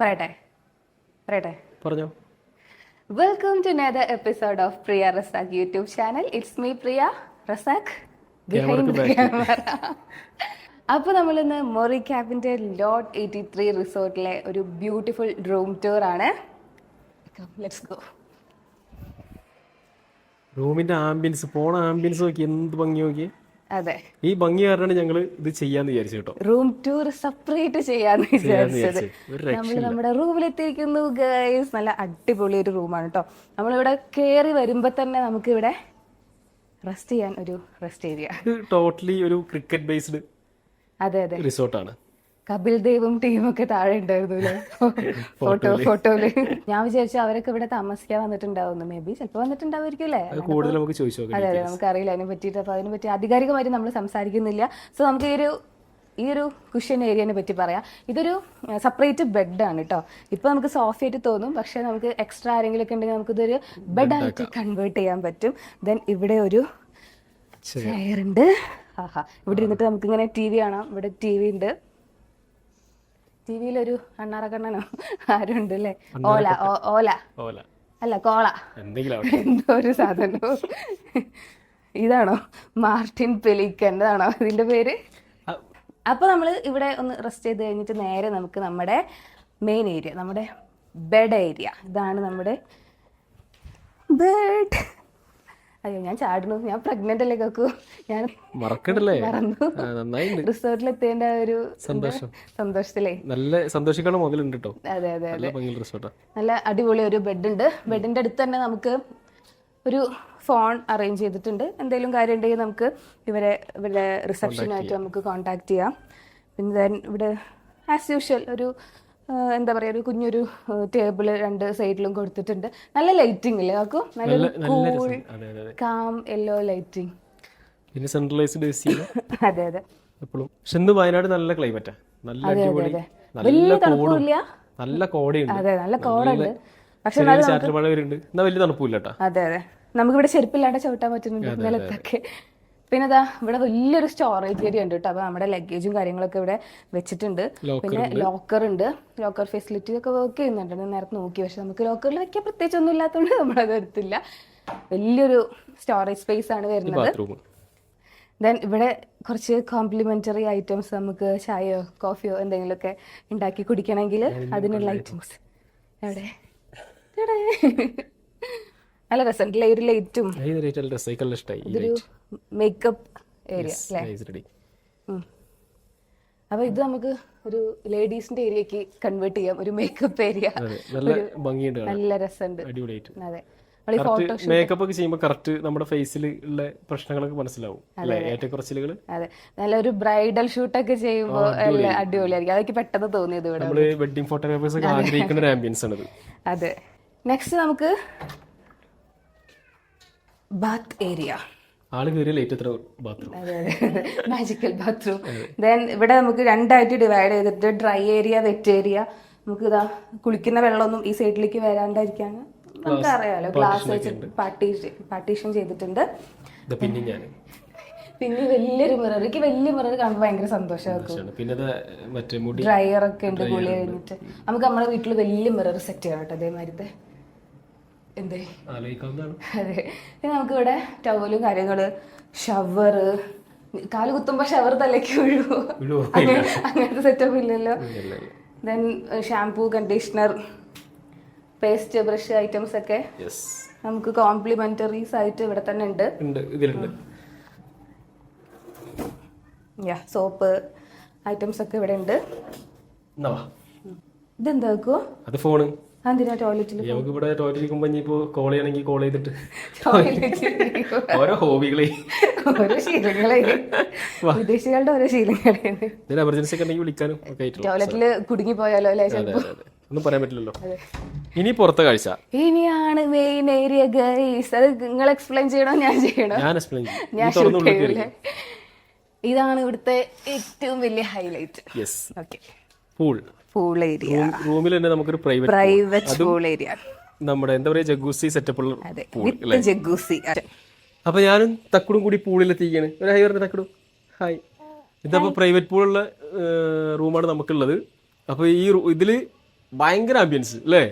പറയട്ടെ. പറയട്ടെ. പറഞ്ഞോ. Welcome to another episode of Priya Razak YouTube channel it's me Priya Razak camera അപ്പോൾ നമ്മൾ ഇന്ന് മൊറി ക്യാബിന്റെ ലോട്ട് എയ്റ്റി ത്രീ റിസോർട്ടിലെ ഒരു ബ്യൂട്ടിഫുൾ റൂം ടൂർ ആണ്. ലെറ്റ്സ് ഗോ റൂമിന്റെ ആംബിയൻസ് പോണ ആംബിയൻസ് നോക്കി എന്ത് ഭംഗി നോക്കി. അതെ. ഈ ഭംഗി കാരണമാണ് ഞങ്ങൾ ഇത് ചെയ്യാന്ന് വിചാരിച്ചു കേട്ടോ. റൂം ടൂർ സെപ്പറേറ്റ് ചെയ്യാന്ന് വിചാരിച്ചത്. നമ്മൾ നമ്മുടെ റൂമിലെത്തിയിരിക്കുന്നു ഗൈസ് നല്ല അടിപൊളി ഒരു റൂമാണ് കേട്ടോ. നമ്മളിവിടെ കയറി വരുമ്പോൾ തന്നെ നമുക്ക് ഇവിടെ റെസ്റ്റ് ചെയ്യാൻ ഒരു റെസ്റ്റ് ഏരിയ ടോട്ടലി ഒരു ക്രിക്കറ്റ് ബേസ്ഡ് അതെ. അതെ റിസോർട്ടാണ് കപിൽ ദേവും ടീമൊക്കെ താഴെ ഉണ്ടായിരുന്നു അല്ലേ ഫോട്ടോ ഫോട്ടോയിൽ ഞാൻ വിചാരിച്ചു അവരൊക്കെ ഇവിടെ താമസിക്കാൻ വന്നിട്ടുണ്ടാവുന്നു മേ ബി ചിലപ്പോൾ വന്നിട്ടുണ്ടാവുമായിരിക്കും അല്ലേ അത് അതെ നമുക്കറിയില്ല അതിനെ പറ്റിയിട്ട്. അപ്പൊ അതിനെ പറ്റി ആധികാരികമായിട്ട് നമ്മൾ സംസാരിക്കുന്നില്ല. സോ നമുക്ക് ഈ ഒരു ഈ ഒരു കുഷ്യൻ ഏരിയനെ പറ്റി പറയാം. ഇതൊരു സെപ്പറേറ്റ് ബെഡാണ് കേട്ടോ ഇപ്പൊ നമുക്ക് സോഫ്റ്റ് ആയിട്ട് തോന്നും. പക്ഷെ നമുക്ക് എക്സ്ട്രാ ആരെങ്കിലും ഒക്കെ ഉണ്ടെങ്കിൽ നമുക്ക് ഇതൊരു ബെഡായിട്ട് കൺവേർട്ട് ചെയ്യാൻ പറ്റും. ദെൻ ഇവിടെ ഒരു ചെയർ ഉണ്ട്. ആഹാ. ഇവിടെ ഇരുന്നിട്ട് നമുക്ക് ഇങ്ങനെ ടി വി കാണാം. ഇവിടെ ടി വി ഉണ്ട്. ടി വിയിലൊരു അണ്ണാറക്കണ്ണനോ ആരുണ്ട് അല്ലേ ഓല ഓല. ഓല. അല്ല കോള. എന്തോ ഒരു സാധനം. ഇതാണോ? മാർട്ടിൻ പെലിക്കന്റെതാണോ ഇതിന്റെ പേര്? അപ്പൊ നമ്മൾ ഇവിടെ ഒന്ന് റെസ്റ്റ് ചെയ്ത് കഴിഞ്ഞിട്ട് നേരെ നമുക്ക് നമ്മുടെ മെയിൻ ഏരിയ നമ്മുടെ ബെഡ് ഏരിയ ഇതാണ് നമ്മുടെ ബെഡ് അയ്യോ ഞാൻ ചാടുന്നു. ഞാൻ പ്രഗ്നന്റ് അല്ലേ കേക്കു? ഞാൻ മറക്കണ്ടല്ലേ? മറന്നു. റിസോർട്ടിലെത്തേണ്ട ഒരു സന്തോഷം. സന്തോഷത്തിലേ. നല്ല സന്തോഷിക്കാനുള്ള മുതലുണ്ട് കേട്ടോ അതെ അതെ. റിസോർട്ടാ. നല്ല അടിപൊളി ഒരു ബെഡ് ഉണ്ട് ബെഡിന്റെ അടുത്ത് തന്നെ നമുക്ക് ഒരു ഫോൺ അറേഞ്ച് ചെയ്തിട്ടുണ്ട്. എന്തെങ്കിലും കാര്യം ഉണ്ടെങ്കിൽ നമുക്ക് ഇവരെ ഇവരുടെ റിസപ്ഷനായിട്ട് നമുക്ക് കോൺടാക്ട് ചെയ്യാം. പിന്നെ ഇവിടെ ആസ് യൂഷ്വൽ ഒരു എന്താ പറയുക ഒരു കുഞ്ഞൊരു ടേബിൾ രണ്ട് സൈഡിലും കൊടുത്തിട്ടുണ്ട്. നല്ല ലൈറ്റിംഗ് അല്ലേ ആക്കു നല്ല കൂൾ കാം യെല്ലോ ലൈറ്റിംഗ്. പിന്നെ സെൻട്രലൈസ്ഡ് എ സി അതെ അതെ. എപ്പോഴും. പക്ഷെ ഇന്ന് വയനാട് നല്ല ക്ലൈമറ്റാ. നല്ല അടിപൊളി നല്ല കോടും നല്ല കോടയുണ്ട്. അതെ നല്ല കോടുണ്ട് പക്ഷെ ചെറിയൊരു ചാറ്റൽ മഴ വരുന്നുണ്ട്. എന്നാ വലിയ തണുപ്പില്ല അതെ അതെ. നമുക്കിവിടെ ചെരുപ്പില്ലാണ്ട് ചവിട്ടാൻ പറ്റുന്നുണ്ട് നിലത്തൊക്കെ. പിന്നെ ഇതാ ഇവിടെ വലിയൊരു സ്റ്റോറേജ് ഏരിയ ഉണ്ട് കേട്ടോ അപ്പോൾ നമ്മുടെ ലഗേജും കാര്യങ്ങളൊക്കെ ഇവിടെ വെച്ചിട്ടുണ്ട്. പിന്നെ ലോക്കർ ഉണ്ട്. ലോക്കർ ഫെസിലിറ്റി ഒക്കെ വർക്ക് ചെയ്യുന്നുണ്ട്. നേരത്തെ നോക്കി. പക്ഷെ നമുക്ക് ലോക്കറിൽ വെക്കാൻ പ്രത്യേകിച്ച് ഒന്നും ഇല്ലാത്തതുകൊണ്ട് നമ്മളത് എടുത്തില്ല. വലിയൊരു സ്റ്റോറേജ് സ്പേസ് ആണ് വരുന്നത്. ദെൻ ഇവിടെ കുറച്ച് കോംപ്ലിമെന്ററി ഐറ്റംസ് നമുക്ക് ചായയോ കോഫിയോ എന്തെങ്കിലുമൊക്കെ ഉണ്ടാക്കി കുടിക്കണമെങ്കിൽ അതിനുള്ള ഐറ്റംസ് എവിടെ? നല്ല രസമുണ്ടല്ലേ ഒരു ലൈറ്റും. ഇഷ്ടമായി മേക്കപ്പ് ഏരിയ അല്ലേ. അപ്പൊ ഇത് നമുക്ക് ഒരു ലേഡീസിന്റെ ഏരിയക്ക് കൺവേർട്ട് ചെയ്യാം ഒരു മേക്കപ്പ് ഏരിയ നല്ല നല്ല രസമുണ്ട്. അതെ. മേക്കപ്പ് ഒക്കെ ചെയ്യുമ്പോൾ കറക്റ്റ് നമ്മുടെ ഫേസിൽ ഉള്ള പ്രശ്നങ്ങളൊക്കെ മനസ്സിലാവും ഏറ്റക്കുറച്ചിലുകൾ അതെ. നല്ലൊരു ബ്രൈഡൽ ഷൂട്ട് ഒക്കെ ചെയ്യുമ്പോൾ അടിപൊളിയായിരിക്കും. അതൊക്കെ പെട്ടെന്ന് തോന്നിയത് ഇവിടെ നമ്മൾ വെഡിങ് ഫോട്ടോഗ്രാഫേഴ്സ് ഒക്കെ ആഗ്രഹിക്കുന്ന ഒരു ആംബിയൻസ് ആണിത്. അതെ. നെക്സ്റ്റ് നമുക്ക് ബാത്ത് ഏരിയ ആൾ കയറിയ ലേറ്റ് എത്ര ബാത്റൂം മാജിക്കൽ ബാത്റൂം ദെൻ ഇവിടെ നമുക്ക് രണ്ടായിട്ട് ഡിവൈഡ് ചെയ്തിട്ട് ഡ്രൈ ഏരിയ വെറ്റ് ഏരിയ നമുക്ക് ഇതാ കുളിക്കുന്ന വെള്ളമൊന്നും ഈ സൈഡിലേക്ക് വരാണ്ടായിരിക്കാൻ നമുക്ക് അറിയാലോ ഗ്ലാസ് വെച്ചിട്ട് പാർട്ടീഷൻ ചെയ്തിട്ടുണ്ട്. പിന്നെ ഞാൻ. പിന്നെ വലിയൊരു മിറർ എനിക്ക് വലിയ മിറർ കാണുമ്പോൾ ഭയങ്കര സന്തോഷമാക്കും പിന്നെ ഡ്രയർ ഒക്കെ ഉണ്ട് കുളി കഴിഞ്ഞിട്ട്. നമുക്ക് നമ്മുടെ വീട്ടിൽ വലിയ മിറർ സെറ്റ് ചെയ്യാം കേട്ടോ അതേമാതിരത്തെ. എന്തേ? അതെ. പിന്നെ നമുക്ക് ഇവിടെ ടവലും കാര്യങ്ങൾ ഷവർ കാൽ കുത്തുമ്പോ ഷവർ തലയ്ക്ക് വീഴുവോ? അങ്ങനത്തെ സെറ്റപ്പ് ഇല്ലല്ലോ. ഇല്ല, ഇല്ല. Then shampoo conditioner paste brush items ഒക്കെ നമുക്ക് കോംപ്ലിമെന്ററീസ് ആയിട്ട് ഇവിടെ തന്നെ ഉണ്ട്. യാ സോപ്പ് ഐറ്റംസ് ഒക്കെ ഇവിടെ ഉണ്ട്. ഇതെന്താക്കോ അത് ഫോണ് എന്തിനാ ടോയ്ലറ്റിൽ നമുക്ക് ഇവിടെ ടോയ്ലറ്റ് ഇരിക്കുമ്പോ ഇനിയിപ്പോ കോൾ ചെയ്യണമെങ്കിൽ കോൾ ചെയ്തിട്ട്. ഓരോ ഹോബികളെ. ഓരോ ശീലങ്ങളെ. വിദേശികളുടെ ഓരോ ശീലങ്ങളെ. എമർജൻസി ഒക്കെ ഉണ്ടെങ്കിൽ വിളിക്കാനും ഒക്കെ ടോയ്ലറ്റിൽ കുടുങ്ങി പോയാലോ അല്ലേ ഒന്നും പറയാൻ പറ്റില്ലല്ലോ. ഇനി പുറത്തെ കാഴ്ച. ഇനിയാണ് മെയിൻ ഏരിയ ഗൈസ് അത് നിങ്ങൾ എക്സ്പ്ലെയിൻ ചെയ്യണോ? ഞാൻ ചെയ്യണോ? ഞാൻ എക്സ്പ്ലെയിൻ ഞാൻ ഇതാണ് ഇവിടുത്തെ ഏറ്റവും വലിയ highlight yes okay pool pool area റൂമിൽ തന്നെ നമുക്കൊരു പ്രൈവറ്റ് പ്രൈവറ്റ് പൂൾ ഏരിയ നമ്മുടെ എന്താ പറയാ ജഗൂസി സെറ്റപ്പ് ഉള്ള ജഗൂസി അപ്പൊ ഞാനും തക്കടും കൂടി പൂളിലെത്തിക്കാണ് ഒരു ഹൈ പറഞ്ഞ തക്കടും? ഹായ് ഇതപ്പോ പ്രൈവറ്റ് പൂളുള്ള റൂമാണ് നമുക്കുള്ളത്. അപ്പൊ ഈ ഇതിൽ ഭയങ്കര ആംബിയൻസ് അല്ലേ?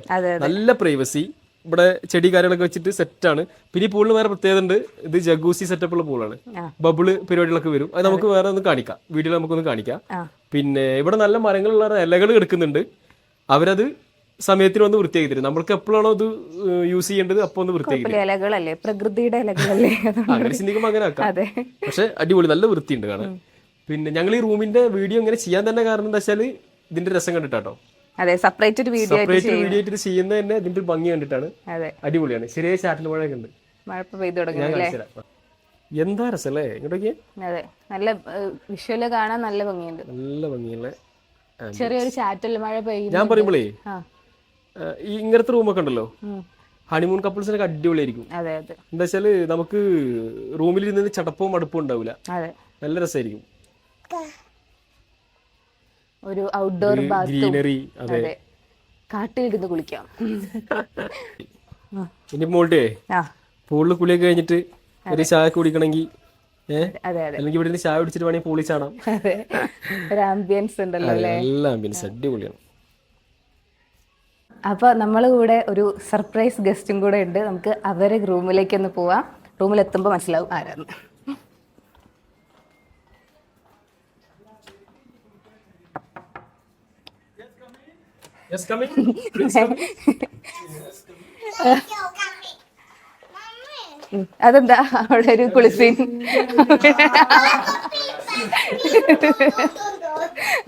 നല്ല പ്രൈവസി ഇവിടെ ചെടി കാര്യങ്ങളൊക്കെ വെച്ചിട്ട് ആണ്. പിന്നെ ഈ പൂളിന് വേറെ പ്രത്യേകത ഉണ്ട്. ഇത് ജഗൂസി സെറ്റപ്പ് ഉള്ള പൂളാണ്. ബബിൾ പരിപാടികളൊക്കെ വരും. അത് നമുക്ക് വേറെ ഒന്ന് കാണിക്കാം. വീഡിയോയിൽ നമുക്കൊന്ന് കാണിക്കാം. ആ. പിന്നെ ഇവിടെ നല്ല മരങ്ങളുള്ള ഇലകൾ കിടക്കുന്നുണ്ട് അവരത് സമയത്തിന് വന്ന് വൃത്തിയാക്കി തരും നമ്മൾക്ക് എപ്പോഴാണോ അത് യൂസ് ചെയ്യേണ്ടത് അപ്പോൾ ഒന്ന് വൃത്തിയാക്കി ഇലകളല്ലേ? പ്രകൃതിയുടെ ഇലകളല്ലേ? അങ്ങനെ ചിന്തിക്കുമ്പോൾ അങ്ങനെ ആക്കാം പക്ഷെ അടിപൊളി നല്ല വൃത്തിയുണ്ട് കാണാൻ. പിന്നെ ഞങ്ങൾ ഈ റൂമിന്റെ വീഡിയോ ഇങ്ങനെ ചെയ്യാൻ തന്നെ കാരണം എന്താ വെച്ചാൽ ഇതിന്റെ രസം കണ്ടിട്ടാട്ടോ. അതെ സെപ്പറേറ്റ് ഒരു വീഡിയോ സെപ്പറേറ്റ് വീഡിയോ ആയിട്ട് ചെയ്യുന്നത് തന്നെ ഇതിന്റെ ഭംഗി കണ്ടിട്ടാണ്. അടിപൊളിയാണ്. ചെറിയ ചാറ്റൽ മഴയൊക്കെ ഉണ്ട്. മഴ പെയ്തു തുടങ്ങി എന്താ രസല്ലേ? ഇങ്ങോട്ടൊക്കെ. അതെ നല്ല വിഷ്വൽ കാണാൻ നല്ല ഭംഗിയുണ്ട്. നല്ല ഭംഗിയല്ലേ. ചെറിയൊരു ചാറ്റൽ മഴ പെയ്യും ഞാൻ പറയുമ്പോളേ ഈ ഇങ്ങനത്തെ റൂമൊക്കെ ഉണ്ടല്ലോ. ഹണിമൂൺ കപ്പിൾസിനൊക്കെ അടിപൊളിയായിരിക്കും. എന്താ വെച്ചാൽ നമുക്ക് റൂമിൽ ഇരുന്ന് ചടപ്പവും മടുപ്പും ഉണ്ടാവില്ല നല്ല രസമായിരിക്കും ഒരു ഔട്ട്ഡോർ ഗ്രീനറി അതെ. കാട്ടിലിരുന്ന് കുളിക്കാം. ഇനി മോൾട്ടേ പൂളിൽ കുളിയൊക്കെ കഴിഞ്ഞിട്ട് ഒരു ചായ കുടിക്കണമെങ്കിൽ അല്ലെങ്കിൽ ഇവിടെ ചായ കുടിച്ചിട്ട് വേണമെങ്കിൽ പൂളി ചാടാം. ഒരു ആംബിയൻസ് ഉണ്ടല്ലോ നല്ല ആംബിയൻസ് അടിപൊളിയാണ്. അപ്പൊ നമ്മളെ കൂടെ ഒരു സർപ്രൈസ് ഗസ്റ്റും കൂടെ ഉണ്ട്. നമുക്ക് അവരെ റൂമിലേക്ക് ഒന്ന് പോവാം. റൂമിൽ എത്തുമ്പോൾ മനസ്സിലാവും ആരാന്ന്. യെസ് കമ്മിങ് ഉം. അതെന്താ അവിടെ ഒരു കുളിസീൻ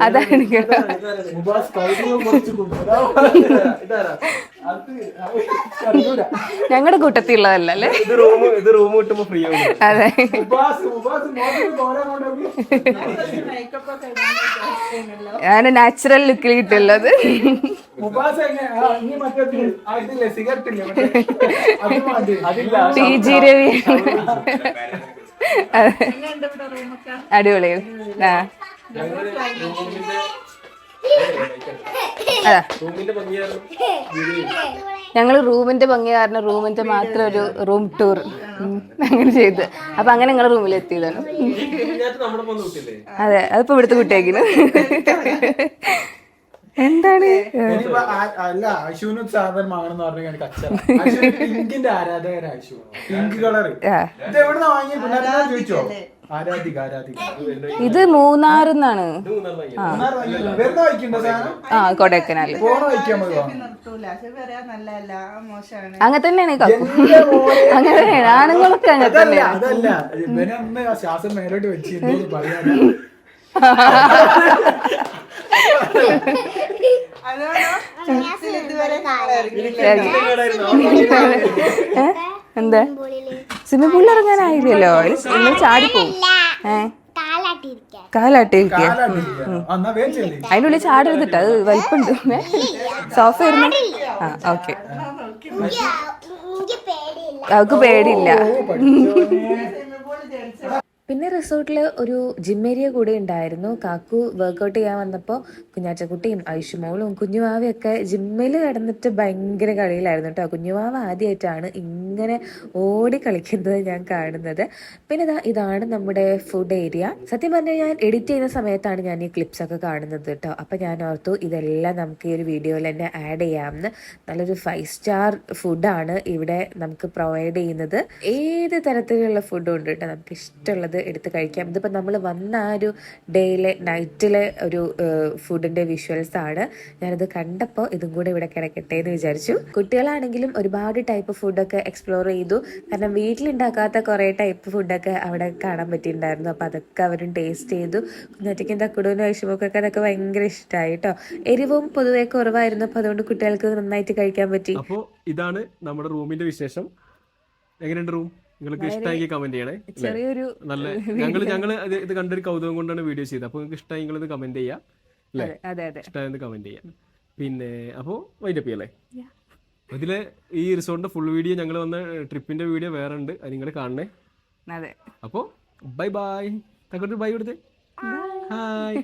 അതാണ് കേട്ടോ. ഞങ്ങളുടെ കൂട്ടത്തിലുള്ളതല്ല അല്ലേ? ഇത് റൂം ഇത് റൂം കിട്ടുമ്പോ ഫ്രീ ആവും. അതെ. ഞാൻ നാച്ചുറൽ ലുക്കിൽ കിട്ടുള്ളത്. T G Ravi. അടിപൊളി. ആ. ഞങ്ങൾ റൂമിന്റെ ഭംഗി കാരണം റൂമിന്റെ മാത്രം ഒരു റൂം ടൂർ. അങ്ങനെ ചെയ്ത്. അപ്പൊ അങ്ങനെ ഞങ്ങൾ റൂമിൽ എത്തിയതാണ് അതെ അതിപ്പോ ഇവിടുത്തെ കുട്ടിയാക്കിന്. എന്താണ്? അല്ല അശുവിന് സാധനം വാങ്ങണം പറഞ്ഞു കച്ചറ. പിങ്കിന്റെ ആരാധകര അശു പിങ്ക് കളർ ഇത് എവിടുന്ന ചോദിച്ചോ? ആരാധിക ആരാധിക ഇത് മൂന്നാറിന്നാണ് ആ. മോശമാണ്. അങ്ങനെ തന്നെയാണ് അങ്ങനെ തന്നെയാണ്. ആണുങ്ങളൊക്കെ അങ്ങനെ തന്നെയാണ്. ശ്വാസം മേലോട്ട്? എന്താ? സ്വിമ്മിംഗ് പൂളിൽ ഇറങ്ങാനായില്ലല്ലോ. ഇന്ന് ചാടിപ്പോവും. ഏ. അതിന്റെ ഉള്ളിൽ ചാടരുതിട്ട് അത് വലിപ്പുണ്ട്. സോഫ ഇരുന്ന് ആ ഓക്കെ. അവക്ക് പേടിയില്ല. പിന്നെ റിസോർട്ടിൽ ഒരു ജിം ഏരിയ കൂടെ ഉണ്ടായിരുന്നു. കാക്കു വർക്കൗട്ട് ചെയ്യാൻ വന്നപ്പോൾ കുഞ്ഞാച്ചക്കുട്ടിയും ഐഷുമോളും കുഞ്ഞുവാവയൊക്കെ ജിമ്മിൽ കിടന്നിട്ട് ഭയങ്കര കളിയിലായിരുന്നു കേട്ടോ. കുഞ്ഞുവാവ ആദ്യമായിട്ടാണ് ഇങ്ങനെ ഓടി കളിക്കുന്നത് ഞാൻ കാണുന്നത്. പിന്നെ ഇതാ ഇതാണ് നമ്മുടെ ഫുഡ് ഏരിയ സത്യം പറഞ്ഞാൽ ഞാൻ എഡിറ്റ് ചെയ്യുന്ന സമയത്താണ് ഞാൻ ഈ ക്ലിപ്സ് ഒക്കെ കാണുന്നത് കേട്ടോ. അപ്പം ഞാൻ ഓർത്തു ഇതെല്ലാം നമുക്ക് ഈ ഒരു വീഡിയോയിൽ തന്നെ ആഡ് ചെയ്യാമെന്ന് നല്ലൊരു ഫൈവ് സ്റ്റാർ ഫുഡാണ് ഇവിടെ നമുക്ക് പ്രൊവൈഡ് ചെയ്യുന്നത്. ഏത് തരത്തിലുള്ള ഫുഡും ഉണ്ട് കേട്ടോ? നമുക്ക് ഇഷ്ടമുള്ളത് എടുത്ത് കഴിക്കാം. ഇതിപ്പോൾ നമ്മൾ വന്ന ആ ഒരു ഡേയിലെ നൈറ്റിലെ ഒരു ഫുഡിന്റെ വിഷ്വൽസ് ആണ്. ഞാനത് കണ്ടപ്പോൾ ഇതും കൂടെ ഇവിടെ കിടക്കട്ടെ എന്ന് വിചാരിച്ചു. കുട്ടികളാണെങ്കിലും ഒരുപാട് ടൈപ്പ് ഫുഡൊക്കെ എക്സ്പ്ലോർ ചെയ്തു. കാരണം വീട്ടിലുണ്ടാക്കാത്ത കുറേ ടൈപ്പ് ഫുഡൊക്കെ അവിടെ കാണാൻ പറ്റിയിട്ടുണ്ടായിരുന്നു. അപ്പോൾ അതൊക്കെ അവരും ടേസ്റ്റ് ചെയ്തു. കുഞ്ഞാറ്റയ്ക്കും തക്കുടൂനും വിഷമൊക്കെ അതൊക്കെ ഭയങ്കര ഇഷ്ടമായി കേട്ടോ എരിവും പൊതുവെ കുറവായിരുന്നു. അപ്പോൾ അതുകൊണ്ട് കുട്ടികൾക്ക് നന്നായിട്ട് കഴിക്കാൻ പറ്റി. അപ്പോൾ ഇതാണ് നമ്മുടെ റൂമിന്റെ വിശേഷം. എങ്ങനെയുണ്ട് റൂം? നിങ്ങൾക്ക് ഇഷ്ടമായി കമന്റ് ചെയ്യണേ ചെറിയൊരു നല്ല ഞങ്ങൾ ഞങ്ങൾ ഇത് കണ്ടൊരു കൗതുകം കൊണ്ടാണ് വീഡിയോ ചെയ്തത്. അപ്പോൾ നിങ്ങൾക്ക് ഇഷ്ടമായി നിങ്ങൾ ഇത് കമന്റ് ചെയ്യാം അല്ലേ? അതെ അതെ അതെ. ഇഷ്ടമായെന്ന് കമന്റ് ചെയ്യാം. പിന്നെ അപ്പോൾ വൈൻഡപ്പ് ചെയ്യല്ലേ? അതിലെ ഈ റിസോർട്ടിന്റെ ഫുൾ വീഡിയോ ഞങ്ങൾ വന്ന ട്രിപ്പിന്റെ വീഡിയോ വേറെ ഉണ്ട് അത് നിങ്ങൾ കാണണേ. അതെ. അപ്പോൾ ബൈ ബൈ തക്കോട്ട് ബൈ കൊടുത്തേ ഹായ്